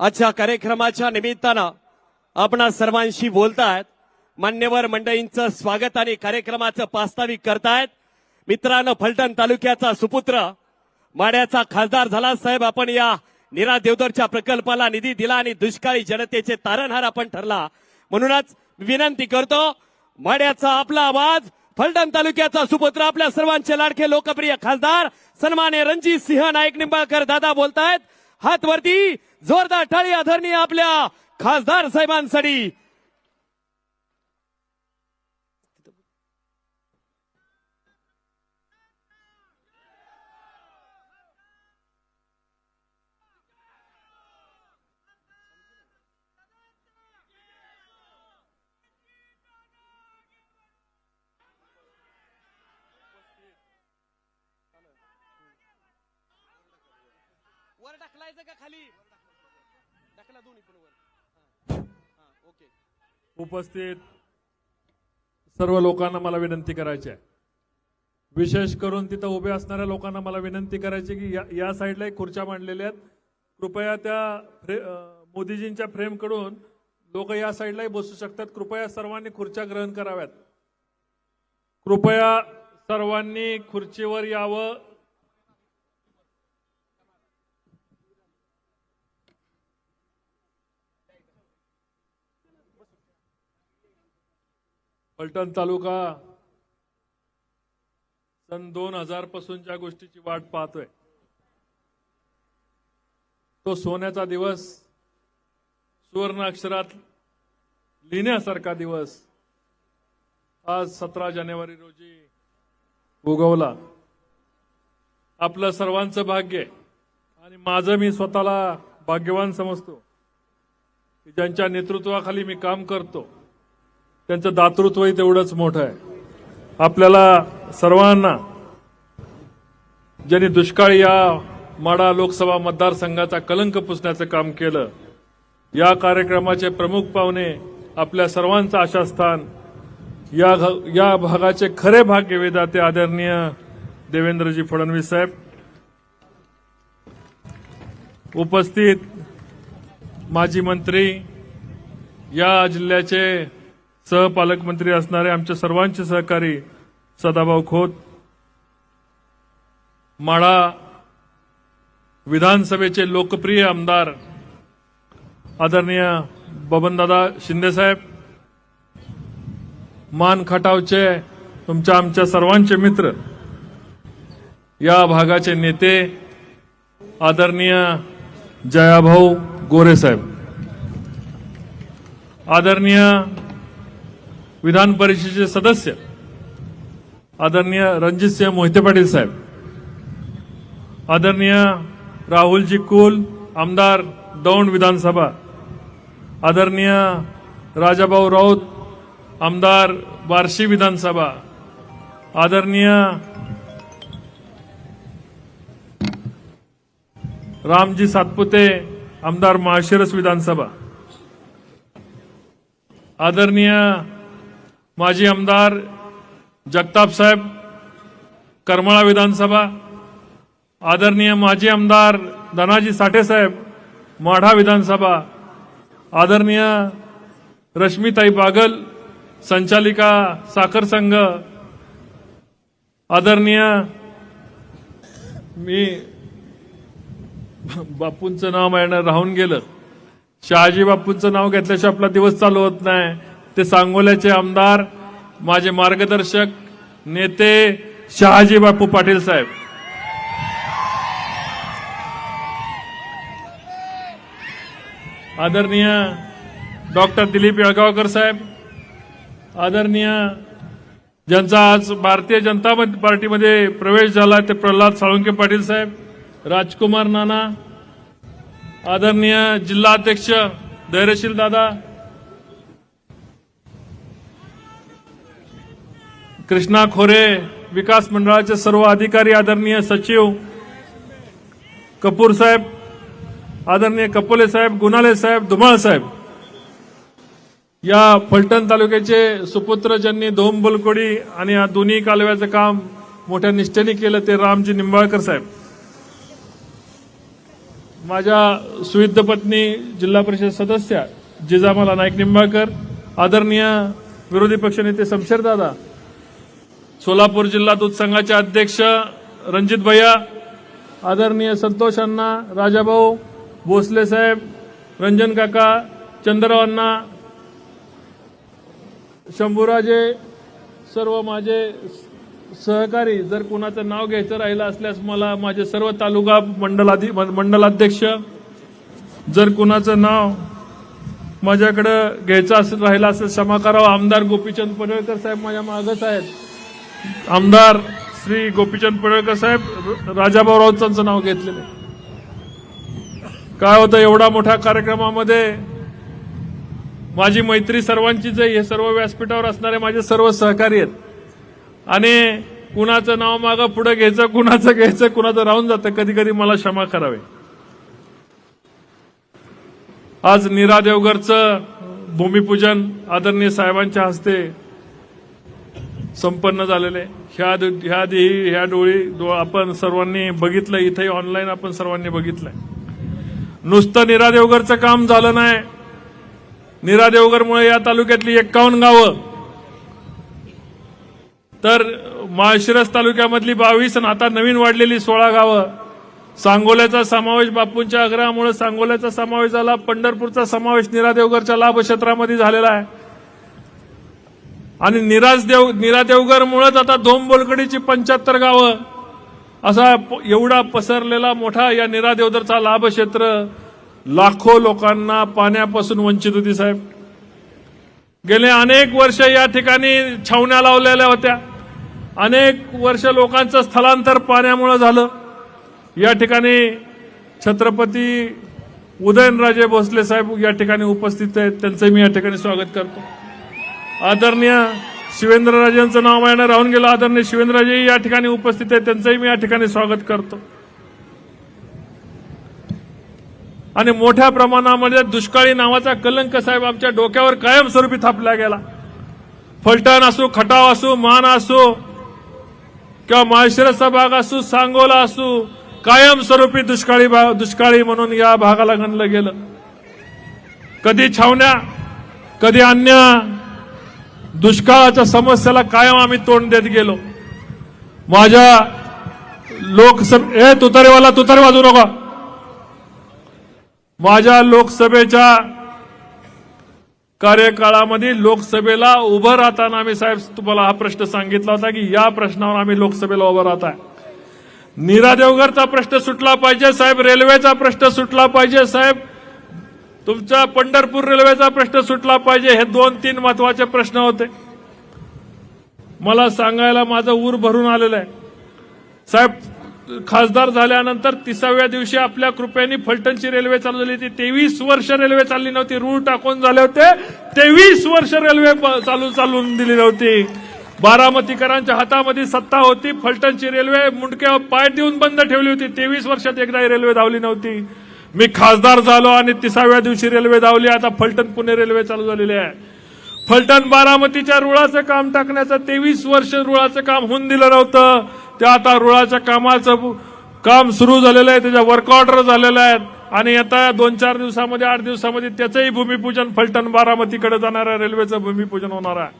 आजच्या कार्यक्रमाच्या निमित्तानं आपणा सर्वांशी बोलतायत. मान्यवर मंडळींचं स्वागत आणि कार्यक्रमाचं प्रास्ताविक करतायत. मित्रांनो फलटण तालुक्याचा सुपुत्र माड्याचा खासदार झाला. साहेब आपण या निरा देवदरच्या प्रकल्पाला निधी दिला आणि दुष्काळी जनतेचे तारणहार आपण ठरला. म्हणूनच विनंती करतो माड्याचा आपला आवाज फलटण तालुक्याचा सुपुत्र आपल्या सर्वांचे लाडके लोकप्रिय खासदार सन्माने रणजित सिंह नाईक निंबाळकर दादा बोलतायत. हात वरती जोरदार टाळी आदरणीय आपल्या खासदार साहेबांसाठी. वर का खाली ढकला दोन्ही पण वर ओके उपस्थित सर्व लोकांना मला विनंती करायची आहे. विशेष करून तिथं उभे असणाऱ्या लोकांना मला विनंती करायची की या, या साईडला एक खुर्च्या मांडलेल्या आहेत. कृपया त्या फ्रे मोदीजींच्या फ्रेमकडून लोक या साईडलाही बसू शकतात. कृपया सर्वांनी खुर्च्या ग्रहण कराव्यात. कृपया सर्वांनी खुर्चीवर यावं. फलटण तालुका सन दोन हजार पासूनच्या गोष्टीची वाट पाहतोय तो सोन्याचा दिवस सुवर्ण अक्षरात लिहिण्यासारखा दिवस आज सतरा जानेवारी रोजी उगवला आपलं सर्वांचं भाग्य आहे. आणि माझं मी स्वतःला भाग्यवान समजतो की ज्यांच्या नेतृत्वाखाली मी काम करतो त्यांचं दातृत्वही तेवढंच मोठं आहे. आपल्याला सर्वांना ज्यांनी दुष्काळी या माडा लोकसभा मतदारसंघाचा कलंक पुसण्याचं काम केलं या कार्यक्रमाचे प्रमुख पाहुणे आपल्या सर्वांचं आशास्थान या घ- या भागाचे खरे भाग्यवेदाते आदरणीय देवेंद्रजी फडणवीस साहेब. उपस्थित माजी मंत्री या जिल्ह्याचे सहपालकमंत्री असणारे आमच्या सर्वांचे सहकारी सदाभाऊ खोत माळा विधानसभेचे लोकप्रिय आमदार आदरणीय बबनदादा शिंदेसाहेब मान खटावचे तुमच्या आमच्या सर्वांचे मित्र या भागाचे नेते आदरणीय जयाभाऊ गोरेसाहेब आदरणीय विधान परिषदेचे सदस्य आदरणीय रणजितसिंह मोहिते पाटील साहेब आदरणीय राहुलजी कुल आमदार दौंड विधानसभा आदरणीय राजाभाऊ राऊत आमदार बार्शी विधानसभा आदरणीय रामजी सातपुते आमदार माळशिरस विधानसभा आदरणीय माजी आमदार जगताप साहेब करमाळा विधानसभा आदरणीय माजी आमदार धनाजी साठेसाहेब माढा विधानसभा आदरणीय रश्मीताई बागल संचालिका साखर संघ आदरणीय मी बापूंचं नाव माझ्यानं राहून गेलं. शहाजी बापूंचं नाव घेतल्याशिवाय आपला दिवस चालू होत नाही. ते सांगोल्याचे आमदार माझे मार्गदर्शक नेते शहाजी बापू पाटील साहेब. आदरणीय डॉक्टर दिलीप येळगावकर साहेब आदरणीय ज्यांचा आज भारतीय जनता पार्टीमध्ये प्रवेश झाला ते प्रल्हाद साळुंके पाटील साहेब राजकुमार नाना आदरणीय जिल्हाध्यक्ष धैर्यशील दादा कृष्णा खोरे विकास मंडळाचे सर्व अधिकारी आदरणीय सचिव कपूर साहेब आदरणीय कपोले साहेब गुणाले साहेब धुमाळ साहेब. या फलटण तालुक्याचे सुपुत्र ज्यांनी धोम बुलकोडी आणि या दोन्ही कालव्याचं काम मोठ्या निष्ठेने केलं ते रामजी निंबाळकर साहेब. माझ्या सुविद्ध पत्नी जिल्हा परिषद सदस्य जिजामाला नाईक निंबाळकर आदरणीय विरोधी पक्षनेते शमशेरदादा सोलापूर जिल्हा दूध संघाचे अध्यक्ष रणजित भैया आदरणीय संतोष अण्णा राजाभाऊ भोसले साहेब रंजन काका चंद्रराव अण्णा शंभूराजे सर्व माझे सहकारी जर कुणाचं नाव घ्यायचं राहिलं असल्यास मला माझे सर्व तालुका मंडलाधी मंडलाध्यक्ष जर कुणाचं नाव माझ्याकडं घ्यायचं असं राहिलं असेल क्षमा करावं. आमदार गोपीचंद पडळकर साहेब माझ्या मागच आहेत आमदार श्री गोपीचंद पडळकर साहेब राजाभाऊ राऊतांचं नाव घेतलेलं आहे. काय होतं एवढा मोठ्या कार्यक्रमामध्ये माझी मैत्री सर्वांचीच आहे हे सर्व व्यासपीठावर असणारे माझे सर्व सहकारी आहेत आणि कुणाचं नाव मागं पुढे घ्यायचं कुणाचं घ्यायचं कुणाचं राहून जातं कधी कधी मला क्षमा करावे आज नीरा देवगरचं भूमिपूजन आदरणीय साहेबांच्या हस्ते संपन्न झालेले. ह्या ह्या देही ह्या डोळी डो- आपण सर्वांनी बघितलं इथे ऑनलाईन आपण सर्वांनी बघितलंय. नुसतं निरादेवगरचं काम झालं नाही. निरादेवगरमुळे या तालुक्यातली एक्कावन्न गावं. तर माळशिरस तालुक्यामधली बावीस आणि आता नवीन वाढलेली सोळा गावं. सांगोल्याचा समावेश बापूंच्या आग्रहामुळे सांगोल्याचा समावेश झाला. पंढरपूरचा समावेश नीरा लाभक्षेत्रामध्ये झालेला आहे. आणि निराज देव नीरा देवगरमुळेच आता धोम बोलकडीची पंच्याहत्तर गावं असा प- एवढा पसरलेला मोठा या निरादेवदरचा लाभक्षेत्र लाखो लोकांना पाण्यापासून वंचित होती साहेब. गेले अनेक वर्ष या ठिकाणी छावण्या लावलेल्या होत्या. अनेक वर्ष लोकांचं स्थलांतर पाण्यामुळे झालं. या ठिकाणी छत्रपती उदयनराजे भोसले साहेब या ठिकाणी उपस्थित आहेत. त्यांचं मी या ठिकाणी स्वागत करतो. आदरणीय शिवेंद्रराजेंचं नाव माझ्यानं राहून गेलं. आदरणीय शिवेंद्रराजे या ठिकाणी उपस्थित आहेत. त्यांचंही मी या ठिकाणी स्वागत करतो. आणि मोठ्या प्रमाणामध्ये दुष्काळी नावाचा कलंक साहेब आमच्या डोक्यावर कायमस्वरूपी थापला गेला. फलटण असो खटाव असो मान असो किंवा माळशिरसचा भाग असो सांगोला असू कायमस्वरूपी दुष्काळी दुष्काळी म्हणून या भागाला गणलं गेलं. कधी छावण्या कधी अन्य दुष्काळाच्या समस्याला कायम आम्ही तोंड देत गेलो. माझ्या लोकसभे ए तुतारेवाला तुतारी वाजू नका. माझ्या लोकसभेच्या कार्यकाळामध्ये लोकसभेला उभं राहताना आम्ही साहेब तुम्हाला हा प्रश्न सांगितला होता की या प्रश्नावर आम्ही लोकसभेला उभं राहत. आहे नीरा देवघरचा प्रश्न सुटला पाहिजे साहेब रेल्वेचा प्रश्न सुटला पाहिजे साहेब. तुमचा पंढरपूर रेल्वेचा प्रश्न सुटला पाहिजे हे दोन तीन महत्त्वाचे प्रश्न होते. मला सांगायला माझं ऊर भरून आलेलं आहे. साहेब खासदार झाल्यानंतर तिसाव्या दिवशी आपल्या कृपयानी फलटणची रेल्वे चालू झाली होती. तेवीस वर्ष रेल्वे चालली नव्हती. रूळ टाकून झाले होते. तेवीस वर्ष रेल्वे चालू चालून दिली नव्हती. बारामतीकरांच्या हातामध्ये सत्ता होती. फलटणची रेल्वे मुंडक्यावर पाय देऊन बंद ठेवली होती. तेवीस वर्षात एकदाही रेल्वे धावली नव्हती. मी खासदार झालो आणि तिसाव्या दिवशी रेल्वे धावली. आता फलटण पुणे रेल्वे चालू झालेली आहे. फलटण बारामतीच्या रुळाचं काम टाकण्याचं तेवीस वर्ष रुळाचं काम होऊन दिलं नव्हतं. ते आता रुळाच्या कामाचं काम सुरू झालेलं आहे. त्याच्या वर्क ऑर्डर झालेल्या आहेत. आणि आता दोन चार दिवसामध्ये आठ दिवसामध्ये त्याचंही भूमिपूजन फलटण बारामतीकडे जाणाऱ्या रेल्वेचं भूमिपूजन होणार आहे.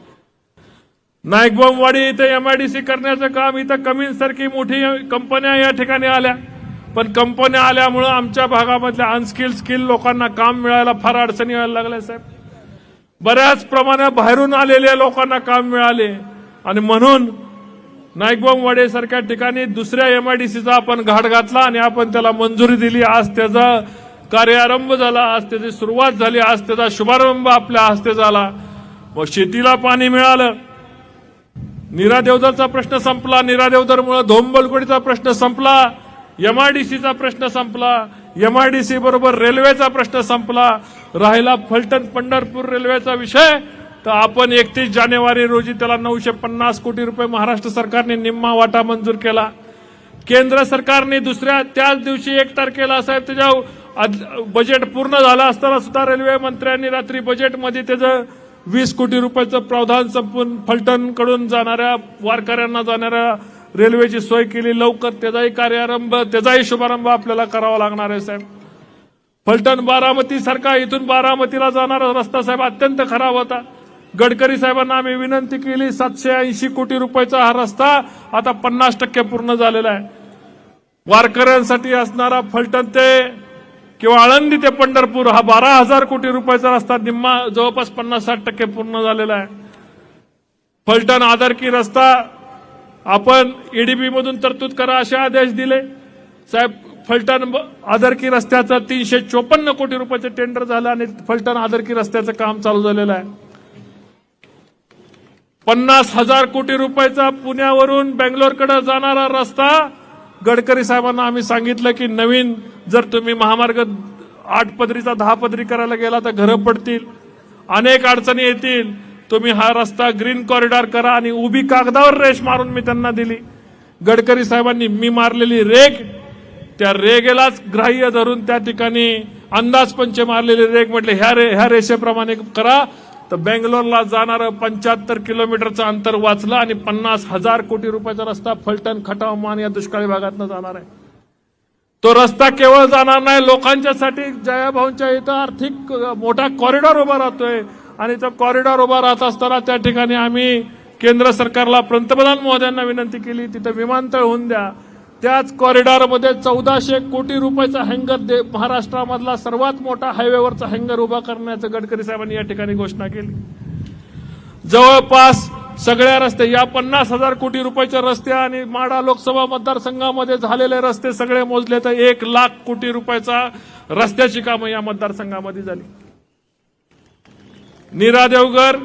नायकबोमवाडी इथे एमआयडीसी करण्याचं काम इथं कमींसारखी मोठी कंपन्या या ठिकाणी आल्या. पण कंपन्या आल्यामुळं आमच्या भागामधल्या अनस्किल स्किल लोकांना काम मिळायला फार अडचणी यायला लागल्या साहेब. बऱ्याच प्रमाणात बाहेरून आलेल्या लोकांना काम मिळाले. आणि म्हणून नाईकबामवाडे सारख्या ठिकाणी दुसऱ्या एमआयडीसीचा आपण घाट घातला आणि आपण त्याला मंजुरी दिली. आज त्याचा कार्यारंभ झाला आज त्याची सुरुवात झाली आज त्याचा शुभारंभ आपल्या हस्ते झाला. व शेतीला पाणी मिळालं. निरादेवदरचा प्रश्न संपला. निरादेवदरमुळे धोंबलकोडीचा प्रश्न संपला. एमआयडीसीचा प्रश्न संपला. एमआयडीसी बरोबर रेल्वेचा प्रश्न संपला. राहिला फलटण पंढरपूर रेल्वेचा विषय. तर आपण एकतीस जानेवारी रोजी त्याला नऊशे पन्नास कोटी रुपये महाराष्ट्र सरकारने निम्मा वाटा मंजूर केला. केंद्र सरकारने दुसऱ्या त्याच दिवशी एक तारखेला साहेब त्याच्या बजेट पूर्ण झालं असताना सुद्धा रेल्वे मंत्र्यांनी रात्री बजेटमध्ये त्याचं वीस कोटी रुपयाचं प्रावधान संपून फलटणकडून जाणाऱ्या वारकऱ्यांना जाणाऱ्या रेल्वेची सोय केली लवकर त्याचाही कार्यारंभ त्याचाही शुभारंभ आपल्याला करावा लागणार आहे साहेब. फलटण बारामती सारखा इथून बारामतीला जाणारा रस्ता साहेब अत्यंत खराब होता. गडकरी साहेबांना आम्ही विनंती केली सातशे ऐंशी कोटी रुपयाचा हा रस्ता आता पन्नास टक्के पूर्ण झालेला आहे. वारकऱ्यांसाठी असणारा फलटण ते किंवा आळंदी ते पंढरपूर हा बारा हजार कोटी रुपयाचा रस्ता निम्मा जवळपास पन्नास साठ टक्के पूर्ण झालेला आहे. फलटण आदरकी रस्ता आपण ईडीबी मधून तरतूद करा असे आदेश दिले. साहेब फलटण आदरकी रस्त्याचं तीनशे चोपन्न कोटी रुपयाचं टेंडर झालं आणि फलटण आदरकी रस्त्याचं काम चालू झालेलं आहे. पन्नास हजार कोटी रुपयाचा पुण्यावरून बेंगलोरकडे जाणारा रस्ता गडकरी साहेबांना आम्ही सांगितलं की नवीन जर तुम्ही महामार्ग आठ पदरीचा दहा पदरी करायला गेला तर घरं पडतील अनेक अडचणी येतील. तुम्ही हा रस्ता ग्रीन कॉरिडॉर करा आणि उभी कागदावर रेष मारून मी त्यांना दिली. गडकरी साहेबांनी मी मारलेली रेग त्या रेगेलाच ग्राह्य धरून त्या ठिकाणी अंदाजपंच मारलेली रेग म्हटले ह्या रे ह्या रेषेप्रमाणे करा. तर बेंगलोरला जाणारं पंच्याहत्तर किलोमीटरचं अंतर वाचलं आणि पन्नास हजार कोटी रुपयाचा रस्ता फलटण खटाव मान या दुष्काळी भागातनं जाणार आहे. तो रस्ता केवळ जाणार नाही लोकांच्यासाठी जयाभाऊंच्या इथं आर्थिक मोठा कॉरिडॉर उभा राहतोय. आणि तो कॉरिडॉर उभा राहत असताना त्या ठिकाणी आम्ही केंद्र सरकारला पंतप्रधान महोदयांना विनंती केली तिथं विमानतळ होऊन द्या. त्याच कॉरिडॉरमध्ये चौदाशे कोटी रुपयाचा हँगर दे महाराष्ट्रामधला सर्वात मोठा हायवेवरचा हँगर उभा करण्याचं गडकरी साहेबांनी या ठिकाणी घोषणा केली. जवळपास सगळ्या रस्ते या पन्नास हजार कोटी रुपयाचे रस्ते आणि माडा लोकसभा मतदारसंघामध्ये झालेले रस्ते सगळे मोजले तर एक लाख कोटी रुपयाचा रस्त्याची कामं या मतदारसंघामध्ये झाली. नीरा देवगर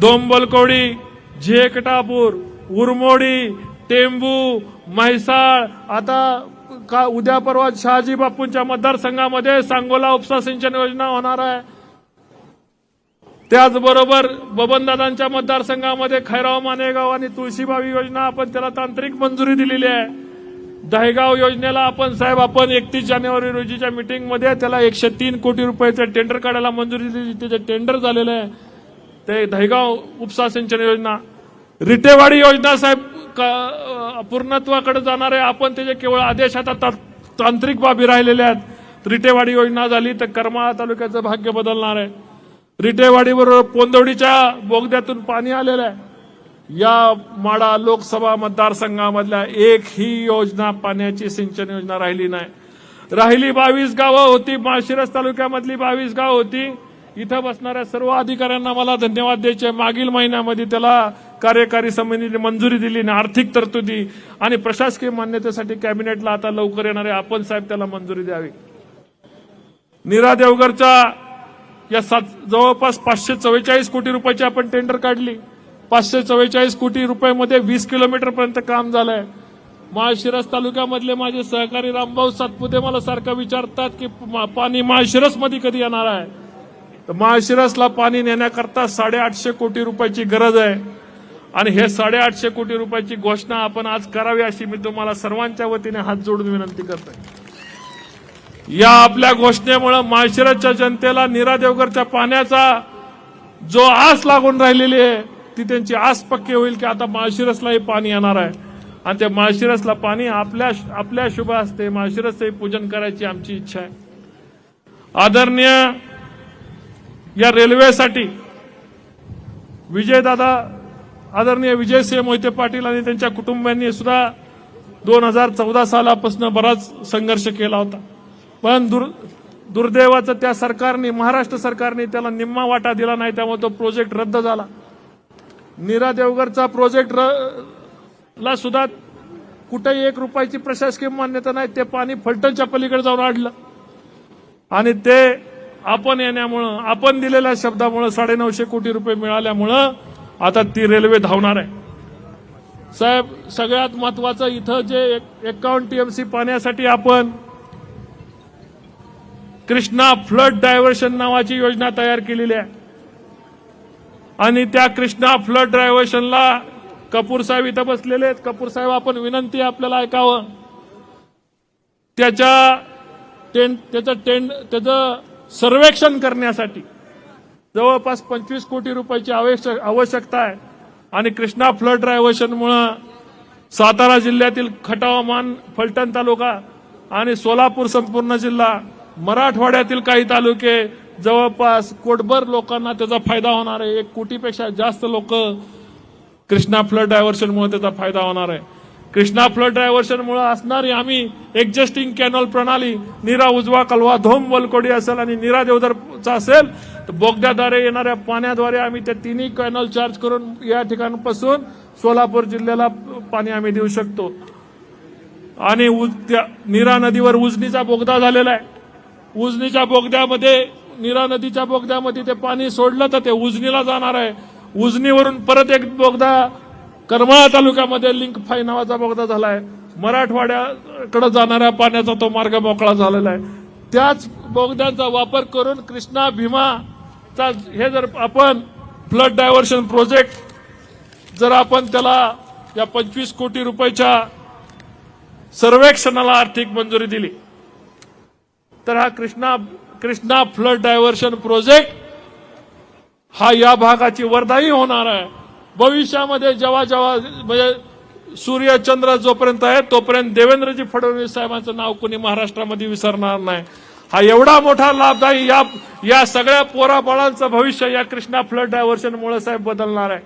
दोंबलकोडी झेकटापूर उरमोडी टेंबू म्हैसाळ आता का उद्या परवा शहाजी बापूंच्या मतदारसंघामध्ये सांगोला उपसा सिंचन योजना होणार आहे. त्याचबरोबर बबनदादांच्या मतदारसंघामध्ये खैराव मानेगाव आणि तुळशीबावी योजना आपण त्याला तांत्रिक मंजुरी दिलेली आहे. दहेगाव योजनेला आपण साहेब आपण एकतीस जानेवारी रोजीच्या मिटिंगमध्ये त्याला एकशे तीन कोटी रुपयाचं टेंडर काढायला मंजुरी दिली. त्याचं टेंडर झालेलं आहे. ते दहेगाव उपसा सिंचन योजना. रिटेवाडी योजना साहेब का- पूर्णत्वाकडे जाणार आहे आपण त्याचे केवळ आदेश आता ता- तांत्रिक बाबी राहिलेल्या आहेत. रिटेवाडी योजना झाली तर करमाळा तालुक्याचं भाग्य बदलणार आहे. रिटेवाडीबरोबर पोंदवडीच्या बोगद्यातून पाणी आलेलं आहे. या माडा लोकसभा मतदारसंघामधल्या एक ही योजना पाण्याची सिंचन योजना राहिली नाही. राहिली बावीस गावं होती माळशिरस तालुक्यामधली बावीस गाव होती. इथं बसणाऱ्या सर्व अधिकाऱ्यांना मला धन्यवाद द्यायचे. मागील महिन्यामध्ये त्याला कार्यकारी समितीने मंजुरी दिली आणि आर्थिक तरतुदी आणि प्रशासकीय मान्यतेसाठी कॅबिनेटला आता लवकर येणारे आपण साहेब त्याला मंजुरी द्यावी. नीरा देवगरच्या या सात जवळपास पाचशे चव्वेचाळीस कोटी रुपयाची आपण टेंडर काढली. पाचशे चव्वेचाळीस कोटी रुपयामध्ये वीस किलोमीटर पर्यंत काम झालंय. माळशिरस तालुक्यामधले माझे सहकारी रामभाऊ सातपुते मला सारखं विचारतात की मा- पाणी माळशिरसमध्ये कधी येणार आहे? तर माळशिरसला पाणी नेण्याकरता साडेआठशे कोटी रुपयाची गरज आहे. आणि हे साडेआठशे कोटी रुपयाची घोषणा आपण आज करावी अशी मी तुम्हाला सर्वांच्या वतीने हात जोडून विनंती करतोय. या आपल्या घोषणेमुळे माळशिरसच्या जनतेला निरा देवगरच्या पाण्याचा जो आस लागून राहिलेली आहे ती त्यांची आस पक्की होईल की आता माळशिरसलाही पाणी येणार आहे. आणि त्या माळशिरसला पाणी आपल्या आपल्या शुभ असते माळशिरसचंही पूजन करायची आमची इच्छा आहे. आदरणीय या रेल्वेसाठी विजयदादा आदरणीय विजयसिंह मोहिते पाटील आणि त्यांच्या कुटुंबियांनी सुद्धा दोन हजार चौदा सालापासून बराच संघर्ष केला होता. पण दुर दुर्दैवाचं त्या सरकारने महाराष्ट्र सरकारने त्याला निम्मा वाटा दिला नाही त्यामुळे तो प्रोजेक्ट रद्द झाला. नीरा देवगरचा प्रोजेक्ट ला सुद्धा कुठेही एक रुपयाची प्रशासकीय मान्यता नाही. ते पाणी फलटणच्या पलीकडे जाऊन अडलं आणि ते आपण येण्यामुळं आपण दिलेल्या शब्दामुळं साडेनऊशे कोटी रुपये मिळाल्यामुळं आता ती रेल्वे धावणार आहे. साहेब सगळ्यात महत्वाचं इथं जे एकावन्न टीएमसी पाण्यासाठी आपण कृष्णा फ्लड डायव्हर्शन नावाची योजना तयार केलेली आहे. आणि त्या कृष्णा फ्लड डायव्हर्शनला कपूर साहेब इथं बसलेले आहेत. कपूर साहेब आपण विनंती आपल्याला ऐकावं. त्याच्या टेंट त्याचं टेंट त्याचं सर्वेक्षण करण्यासाठी जवळपास पंचवीस कोटी रुपयाची आवश्यक आवश्यकता आहे. आणि कृष्णा फ्लड डायव्हर्शनमुळं सातारा जिल्ह्यातील खटावामान फलटण तालुका आणि सोलापूर संपूर्ण जिल्हा मराठवाड्यातील काही तालुके जवळपास कोटभर लोकांना त्याचा फायदा होणार आहे. एक कोटीपेक्षा जास्त लोक कृष्णा फ्लड डायव्हर्शनमुळे त्याचा फायदा होणार आहे. कृष्णा फ्लड डायव्हर्शनमुळे असणारी आम्ही एक्झिस्टिंग कॅनॉल प्रणाली निरा उजवा कलवा धोम वलकोडी असेल आणि नीरा देवधरचा असेल तर बोगद्याद्वारे येणाऱ्या पाण्याद्वारे आम्ही त्या तिन्ही कॅनॉल चार्ज करून या ठिकाणापासून सोलापूर जिल्ह्याला पाणी आम्ही देऊ शकतो. आणि उज- त्या नीरा नदीवर उजनीचा बोगदा झालेला आहे. उजनीच्या बोगद्यामध्ये नीरा नदीच्या बोगद्यामध्ये ते पाणी सोडलं तर ते उजनीला जाणार आहे. उजनीवरून परत एक बोगदा करमाळा तालुक्यामध्ये लिंक फाय नावाचा बोगदा झाला आहे मराठवाड्याकडे जाणाऱ्या पाण्याचा तो मार्ग मोकळा झालेला आहे. त्याच बोगद्यांचा वापर करून कृष्णा भीमाचा हे जर आपण फ्लड डायव्हर्शन प्रोजेक्ट जर आपण त्याला या पंचवीस कोटी रुपयाच्या सर्वेक्षणाला आर्थिक मंजुरी दिली तर हा Krishna Krishna flood diversion project हा या भागाची वरदाई होणार आहे. भविष्यामध्ये जेव्हा जेव्हा म्हणजे सूर्य चंद्र जोपर्यंत आहे तोपर्यंत देवेंद्रजी फडणवीस साहेबांचं नाव कोणी महाराष्ट्रामध्ये विसरणार नाही. हा एवढा मोठा लाभदायी या या सगळ्या पोराबाळांचं भविष्य या कृष्णा फ्लड डायव्हर्शनमुळे साहेब बदलणार आहे.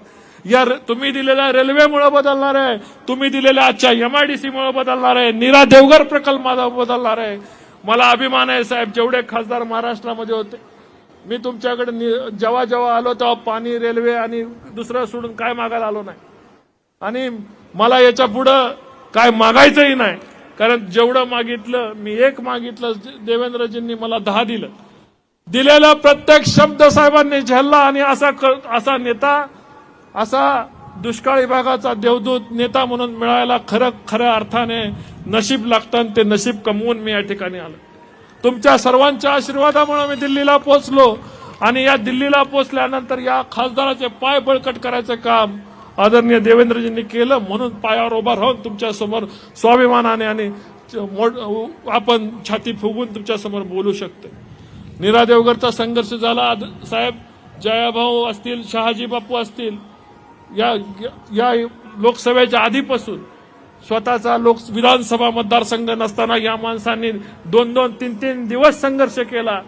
या र- तुम्ही दिलेल्या रेल्वेमुळे बदलणार आहे. तुम्ही दिलेल्या आजच्या एमआयडीसी मुळे बदलणार आहे. नीरा देवघर प्रकल्प बदलणार आहे. मला अभिमान आहे साहेब. जेवढे खासदार महाराष्ट्रामध्ये होते मी तुमच्याकडे जेव्हा जेव्हा आलो तेव्हा पाणी रेल्वे आणि दुसरं सोडून काय मागायला आलो नाही. आणि मला याच्या पुढं काय मागायचंही नाही. कारण जेवढं मागितलं मी एक मागितलं देवेंद्रजींनी मला दहा दिलं. दिलेला प्रत्येक शब्द साहेबांनी झेलला आणि असा असा नेता असा दुष्काळी भागाचा देवदूत नेता म्हणून मिळायला खरं खऱ्या अर्थाने नशीब लागतं आणि ते नशीब कमवून मी या ठिकाणी आलो. तुमच्या सर्वांच्या आशीर्वादामुळे मी दिल्लीला पोहोचलो. आणि या दिल्लीला पोहोचल्यानंतर या खासदाराचे पाय बळकट करायचं काम आदरणीय देवेंद्रजींनी केलं. म्हणून पायावर उभा राहून तुमच्यासमोर स्वाभिमानाने आणि आपण छाती फुगून तुमच्यासमोर बोलू शकतो नीरा देवगरचा संघर्ष झाला. आद- साहेब जयाभाऊ असतील शहाजी बापू असतील या या लोकसभेच्या आधीपासून स्वतःचा लोक विधानसभा मतदारसंघ नसताना या माणसांनी दोन दोन तीन तीन दिवस संघर्ष केला.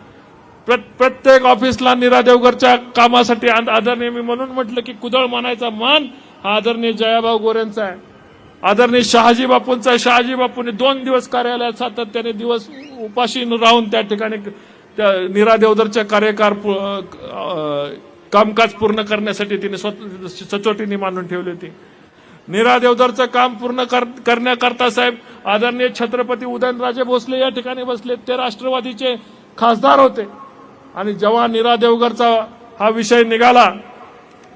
प्र- प्रत्येक ऑफिसला निरा देवगरच्या कामासाठी आदरणीय मी म्हणून म्हटलं की कुदळ मानायचा मान हा आदरणीय जयाभाऊ गोऱ्यांचा आहे. आदरणीय शहाजी बापूंचा आहे. शहाजी बापूंनी दोन दिवस कार्यालयात सातत्याने दिवस उपाशी राहून त्या ठिकाणी त्या नीरा देवधरच्या कार्यकार पु- कामकाज पूर्ण करण्यासाठी तिने स्वत- सचोटीने मांडून ठेवली होती. निरा देवधरचं काम पूर्ण कर- करण्याकरता साहेब आदरणीय छत्रपती उदयनराजे भोसले या ठिकाणी बसले. ते राष्ट्रवादीचे खासदार होते. आणि जेव्हा नीरा देवगरचा हा विषय निघाला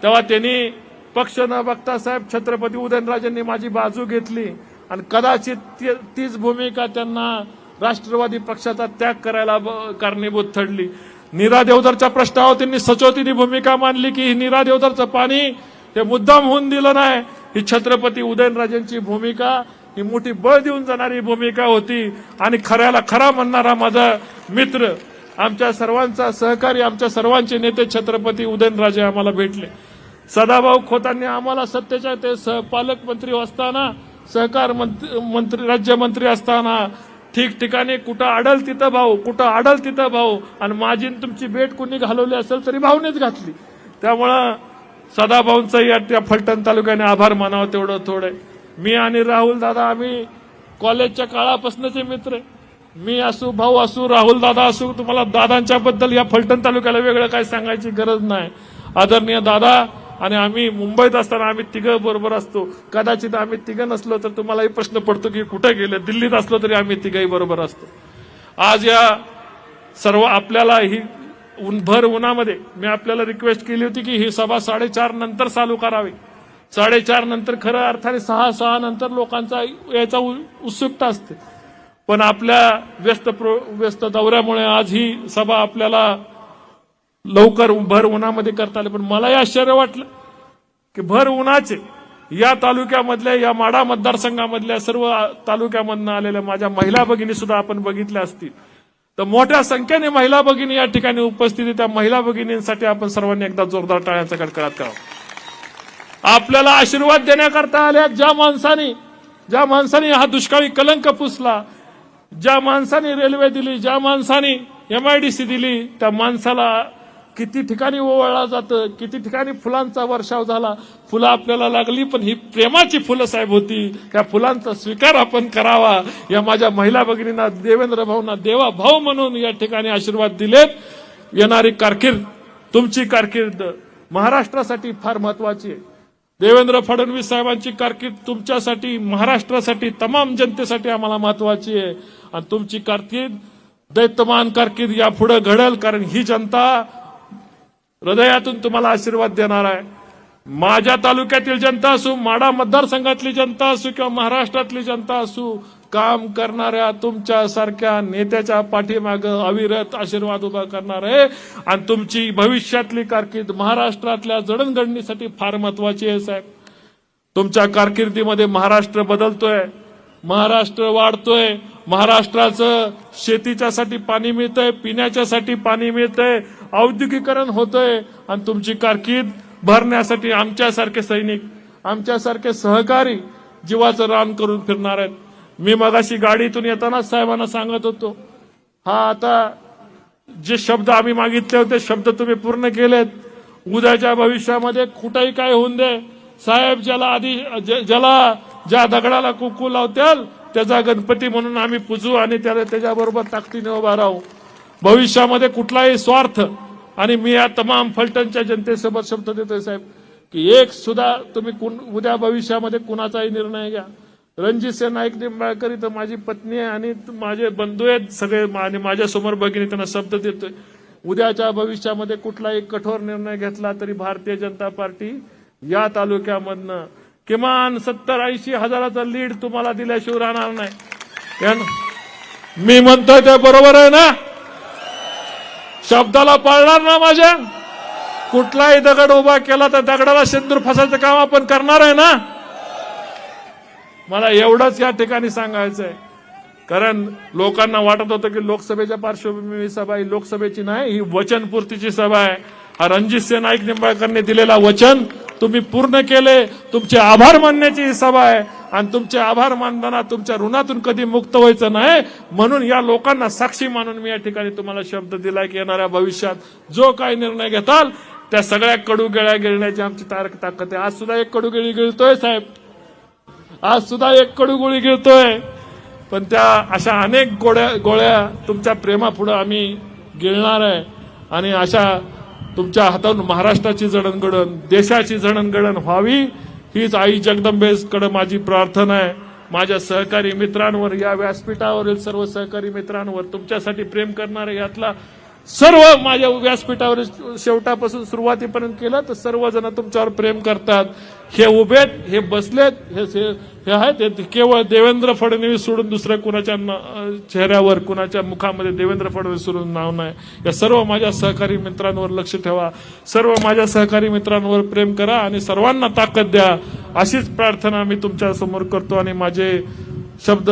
तेव्हा त्यांनी पक्ष न बघता साहेब छत्रपती उदयनराजेंनी माझी बाजू घेतली. आणि कदाचित ती- तीच भूमिका त्यांना राष्ट्रवादी पक्षाचा त्याग करायला ब- कारणीभूत ठरली. निरा देवधरच्या प्रश्नावर त्यांनी सचोतीने भूमिका मांडली की निरा नीरा देवधरचं पाणी हे मुद्दाम होऊन दिलं नाही. ही छत्रपती उदयनराजेंची भूमिका ही मोठी बळ देऊन जाणारी भूमिका होती. आणि खऱ्याला खरा म्हणणारा माझा मित्र आमच्या सर्वांचा सहकारी आमच्या सर्वांचे नेते छत्रपती उदयनराजे आम्हाला भेटले. सदाभाऊ खोतांनी आम्हाला सत्तेच्या ते सह पालकमंत्री असताना सहकार मंत्री मंत्री राज्यमंत्री असताना ठिकठिकाणी कुठं आडल तिथं भाऊ कुठं आडल तिथं भाऊ आणि माझी तुमची भेट कुणी घालवली असेल तरी भाऊनेच घातली. त्यामुळं सदाभाऊंचा या त्या फलटण तालुक्याने आभार मानावं तेवढं थोडं. मी आणि राहुल दादा आम्ही कॉलेजच्या काळापासूनचे मित्र आहे. मी असू भाऊ असू राहुल दादा असू तुम्हाला दादांच्या बद्दल या फलटण तालुक्याला वेगळं काय सांगायची गरज नाही. आदरणीय दादा आणि आम्ही मुंबईत असताना आम्ही तिघं बरोबर असतो. कदाचित आम्ही तिघं नसलो तर तुम्हालाही प्रश्न पडतो की कुठे गेले? दिल्लीत असलो तरी आम्ही तिघही बरोबर असतो. आज या सर्व आपल्याला ही भर उन्हामध्ये. मी आपल्याला रिक्वेस्ट केली होती की ही सभा साडेचार नंतर चालू करावी. साडेचार नंतर खरं अर्थाने सहा सहा नंतर लोकांचा याचा उ- उत्सुकता असते. पण आपल्या व्यस्त प्रो- व्यस्त दौऱ्यामुळे आज ही सभा आपल्याला लवकर भर उन्हामध्ये करता आली. पण मलाही आश्चर्य वाटलं की भर उन्हाचे या तालुक्यामधल्या या माडा मतदारसंघामधल्या सर्व तालुक्यामधनं आलेल्या माझ्या महिला भगिनी सुद्धा आपण बघितल्या असतील. तर मोठ्या संख्येने महिला भगिनी या ठिकाणी उपस्थित त्या महिला भगिनींसाठी आपण सर्वांनी एकदा जोरदार टाळ्यांचा कडकडाट करावा. आपल्याला आशीर्वाद देण्याकरता आल्या ज्या माणसाने ज्या माणसाने हा दुष्काळी कलंक पुसला ज्या माणसाने रेल्वे दिली ज्या माणसाने एमआयडीसी दिली त्या माणसाला किती ठिकाणी ओवळला जातं किती ठिकाणी फुलांचा वर्षाव झाला फुलं आपल्याला लागली पण ही प्रेमाची फुलं साहेब होती. त्या फुलांचा स्वीकार आपण करावा. या माझ्या महिला भगिनींना देवेंद्र भाऊंना देवा भाऊ म्हणून या ठिकाणी आशीर्वाद दिलेत. येणारी कारकीर्द तुमची कारकीर्द महाराष्ट्रासाठी फार महत्वाची आहे. देवेंद्र फडणवीस साहेबांची कारकीर्द तुमच्यासाठी महाराष्ट्रासाठी तमाम जनतेसाठी आम्हाला महत्वाची आहे. आणि तुमची कारकीर्द दैत्यमान कारकीर्द यापुढे घडल कारण ही जनता हृदयातून तुम्हाला आशीर्वाद देणार आहे. माझ्या तालुक्यातील जनता असू माडा मतदारसंघातली जनता असू किंवा महाराष्ट्रातली जनता असू काम करणाऱ्या तुमच्या सारख्या नेत्याच्या पाठीमाग अविरत आशीर्वाद उभा करणार आहे. आणि तुमची भविष्यातली कारकीर्द महाराष्ट्रातल्या जडणघडणीसाठी फार महत्वाची आहे साहेब. तुमच्या कारकिर्दीमध्ये महाराष्ट्र बदलतोय महाराष्ट्र वाढतोय महाराष्ट्राचं शेतीच्यासाठी पाणी मिळतंय पिण्याच्यासाठी पाणी मिळतंय औद्योगिकरण होतंय आणि तुमची कारकीर्द भरण्यासाठी आमच्यासारखे सैनिक आमच्यासारखे सहकारी जीवाचं रान करून फिरणार आहेत. मी मगाशी गाडीतून येताना साहेबांना सांगत होतो. हा आता जे शब्द आम्ही मागितले होते शब्द तुम्ही पूर्ण केलेत. उद्याच्या भविष्यामध्ये कुठेही काय होऊन दे साहेब ज्याला आधी ज- ज्याला ज्या दगडाला कुकू लावत्याल त्याचा गणपती म्हणून आम्ही पूजू आणि त्याला त्याच्याबरोबर ताकदीने उभा राहू. भविष्यामध्ये कुठलाही स्वार्थ आणि मी या तमाम फलटणच्या जनतेसोबत शब्द देतोय साहेब की एक सुद्धा तुम्ही कुण- उद्या भविष्यामध्ये कुणाचाही निर्णय घ्या. रणजित सिंह नाईक निंबाळकर तर माझी पत्नी आहे आणि माझे बंधू आहेत सगळे आणि माझ्यासमोर भगिनी त्यांना शब्द देतोय. उद्याच्या भविष्यामध्ये कुठलाही कठोर निर्णय घेतला तरी भारतीय जनता पार्टी या तालुक्यामधनं किमान सत्तर ऐंशी हजाराचा लीड तुम्हाला दिल्याशिवाय राहणार नाही. मी म्हणतोय ते बरोबर आहे ना? शब्दाला पळणार ना माझ्या? कुठलाही दगड उभा केला तर दगडाला शेंदूर फसायचं काम आपण करणार आहे ना? मला एवढंच या ठिकाणी सांगायचं आहे कारण लोकांना वाटत होतं की लोकसभेच्या पार्श्वभूमी सभा ही लोकसभेची नाही ही वचनपूर्तीची सभा आहे. हा रणजित सिंह नाईक निंबाळकरने दिलेला वचन तुम्ही पूर्ण केले. तुमचे आभार मानण्याची ही सभा आहे. आणि तुमचे आभार मानताना तुमच्या ऋणातून कधी मुक्त व्हायचं नाही. म्हणून या लोकांना साक्षी मानून मी या ठिकाणी तुम्हाला शब्द दिला की येणाऱ्या भविष्यात जो काही निर्णय घेताल त्या सगळ्या कडू गेळ्या गिळण्याची आमची तारक ताकद आहे. आज सुद्धा एक कडू गिळी गिळतोय साहेब. आज सुद्धा एक कडू गोळी गिळतोय. पण त्या अशा अनेक गोळ्या गोळ्या तुमच्या प्रेमापुढे आम्ही गिळणार आहे. आणि अशा तुमच्या हातातून महाराष्ट्राची जडणघडण देशाची जडणघडण व्हावी. हीच आई जगदंबेकडे माझी प्रार्थना आहे. माझ्या सहकारी मित्रांवर या व्यासपीठावरील सर्व सहकारी मित्रांवर तुमच्यासाठी प्रेम करणारे यातला सर्व माझ्या व्यासपीठावर शेवटापासून सुरुवातीपर्यंत केलं तर सर्वजण तुमच्यावर प्रेम करतात. हे उभेत हे बसलेत हे हे आहेत. हे केवळ देवेंद्र फडणवीस सोडून दुसऱ्या कुणाच्या न- चेहऱ्यावर कुणाच्या मुखामध्ये देवेंद्र फडणवीस सोडून नाव नाही. या सर्व माझ्या सहकारी मित्रांवर लक्ष ठेवा. सर्व माझ्या सहकारी मित्रांवर प्रेम करा आणि सर्वांना ताकद द्या. अशीच प्रार्थना मी तुमच्यासमोर करतो आणि माझे शब्द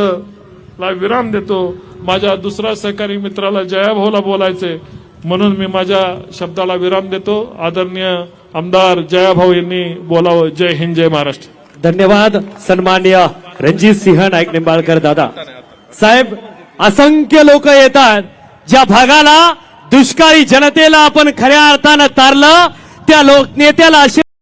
ला विराम देतो. माझ्या दुसऱ्या सहकारी मित्राला जयाभाऊला बोलायचे म्हणून मी माझ्या शब्दाला विराम देतो. आदरणीय आमदार जयाभाऊ यांनी बोलावं. जय हिंद जय महाराष्ट्र. धन्यवाद सन्मान्य रणजित सिंह नाईक निंबाळकर दादा. साहेब असंख्य लोक येतात. ज्या भागाला दुष्काळी जनतेला आपण खऱ्या अर्थानं तारलं त्या लोक नेत्याला असे